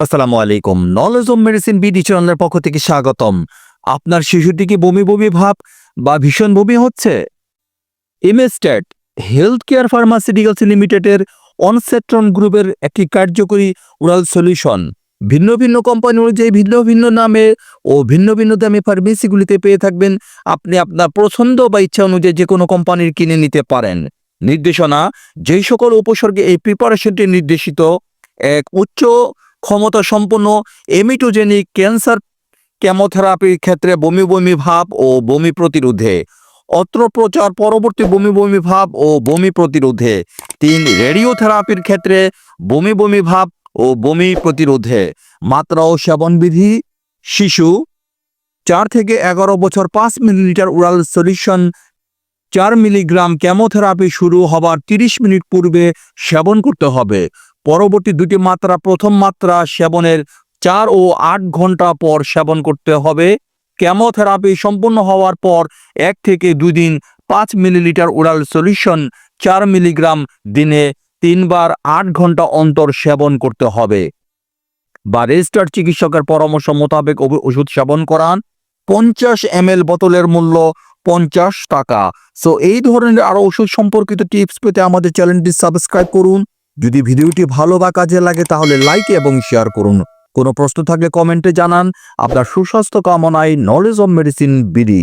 আসসালামু আলাইকুম। Knowledge of medicine BD চ্যানেলের পক্ষ থেকে স্বাগতম। আপনার শিশুটি কি বমি বমি ভাব বা ভীষণ বমি হচ্ছে? ইমেস্টেট হেলথ কেয়ার ফার্মাসিউটিক্যালস লিমিটেডের অনসেট্রন গ্রুপের একটি কার্যকরী ওরাল সলিউশন ভিন্ন ভিন্ন কোম্পানি অনুযায়ী ভিন্ন ভিন্ন নামে ও ভিন্ন ভিন্ন দামে ফার্মেসিগুলিতে পেয়ে থাকবেন। আপনি আপনার পছন্দ বা ইচ্ছা অনুযায়ী যে কোনো কোম্পানির কিনে নিতে পারেন। নির্দেশনা, যেই সকল উপসর্গে এই প্রিপারেশনটি নির্দেশিত, এক উচ্চ ক্ষমতা সম্পন্ন এমিটোজেনিক ক্যান্সার কেমোথেরাপির ক্ষেত্রে বমি বমি ভাব ও বমি প্রতিরোধে। অস্ত্রোপচার পরবর্তী বমি বমি ভাব ও বমি প্রতিরোধে। তিন রেডিওথেরাপির ক্ষেত্রে বমি বমি ভাব ও বমি প্রতিরোধে। মাত্রা ও সেবনবিধি শিশু, চার থেকে এগারো বছর পাঁচ মিলিলিটার ওরাল সলিউশন চার মিলিগ্রাম ক্যামোথেরাপি শুরু হবার তিরিশ মিনিট পূর্বে সেবন করতে হবে। পরবর্তী দুটি মাত্রা, প্রথম মাত্রা সেবনের চার ও আট ঘণ্টা পর সেবন করতে হবে। ক্যামোথেরাপি সম্পূর্ণ হওয়ার পর এক থেকে দুই দিন পাঁচ মিলিলিটার ওরাল সলিউশন, চার মিলিগ্রাম দিনে তিনবার আট ঘণ্টা অন্তর সেবন করতে হবে। বা রেজিস্টার্ড চিকিৎসকের পরামর্শ মোতাবেক ওষু- ওষুধ সেবন করান। পঞ্চাশ এম বোতলের মূল্য পঞ্চাশ টাকা। সো এই ধরনের আরও ওষুধ সম্পর্কিত টিপস পেতে আমাদের চ্যানেলটি সাবস্ক্রাইব করুন। যদি ভিডিওটি ভালো বা কাজে লাগে, তাহলে লাইক এবং শেয়ার করুন। কোনো প্রশ্ন থাকলে কমেন্টে জানান। আপনার সুস্বাস্থ্য কামনায় নলেজ অব মেডিসিন বিডি